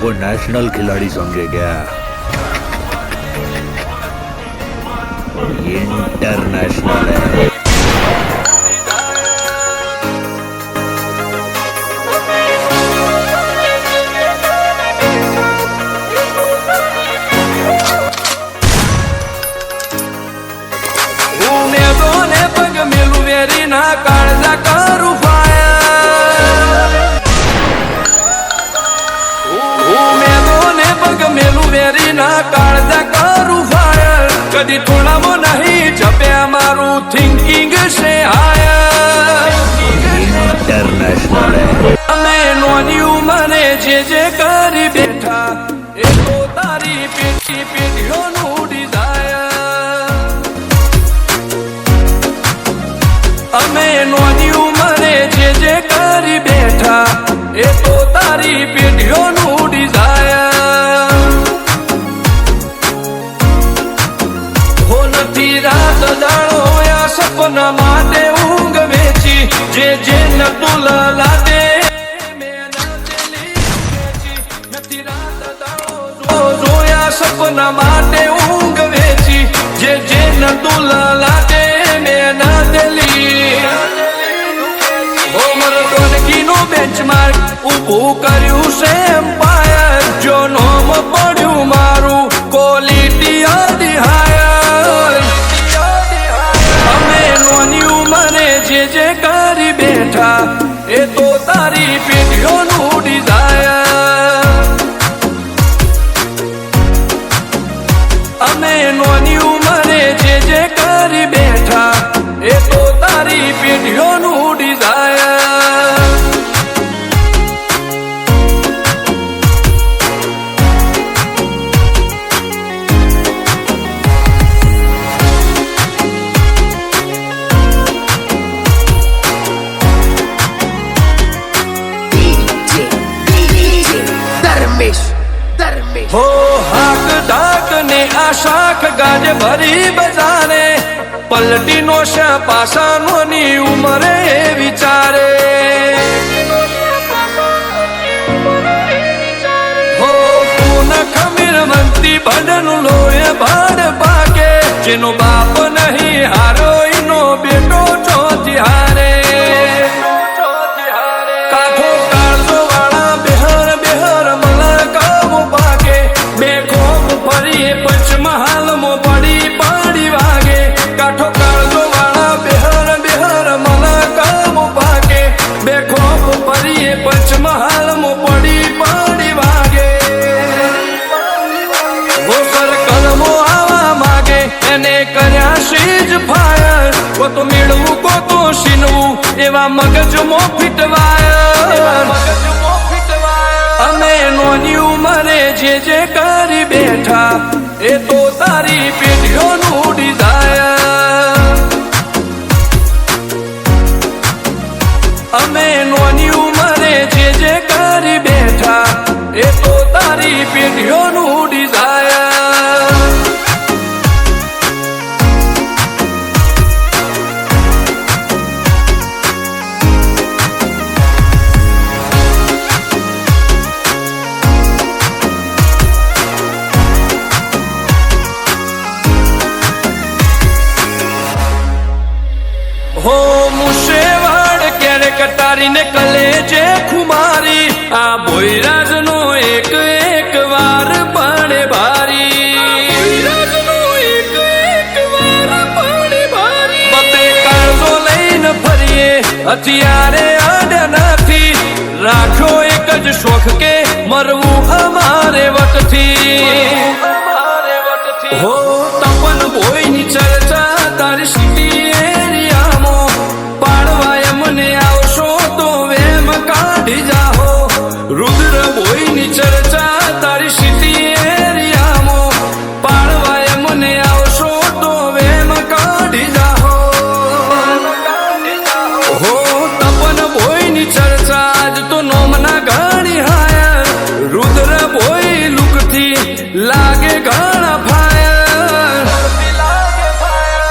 કોઈ નેશનલ ખિલાડી સમજે ગયા. ઇન્ટરનેશનલ કાળજા કરું ફાયર કદી થોડામાં નહીં જપ્યા મારું થિંકિંગ છે હાયર અમે નોની મને જે જે કરી બેઠા એ તો તારી પેટી પેઢીઓનું ડિઝાયર અમે નોની મને જે જે કરી બેઠા એ તો તારી પેઢીઓનું ડિઝાયર સપના માટે ઊંઘ વેચી, જે જે ન દાડો જો- જોયા સપના માટે ઊંઘ વેચી, જે જે ડોનકીનું બેન્ચમાર્ક ઊભું કર્યું છે. પેઢીઓનું ડિઝાયર હો હાક ડાક ને આ શાખ ગાજ ભરી બજારે. પલટી નો પાસાનોની ઉમરે વિચારે. હો પૂન ખમીર મંતી ભડનું લોહે ભાડ પાકે, જેનો બાપ નહીં હારો મો એને કર્યા શીજ ફાયર. કો તો મેળવું એવા મગજમો ફીટવાયર અમે નોની ઉંમરે જે જે કરી બેઠા, એ તો અમે નોની ઉંમરે જે જે કરી બેઠા એ તો તારી પેઢીઓનું ક્યારે કટારીને કલેજે ખુમારી. આ ભોયરાજ નો એક એક વાર પાણે ભારી. બતે કાળજો લઈને ફરીએ. નથી. રાખ્યો એક જ શોખ કે મરવું અમારે વટથી. હો ઘણા ફાયર.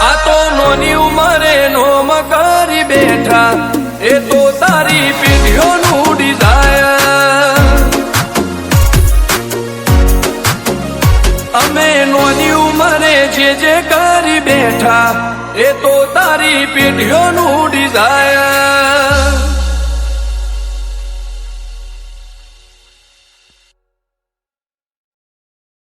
આ તો નોની ઉમરે નોમ કરી બેઠા. એ તો તારી પીઢીઓનું ડિઝાયર અમે નોની ઉમરે જે જે કરી બેઠા. એ તો તારી પીઢીઓનું ડિઝાયર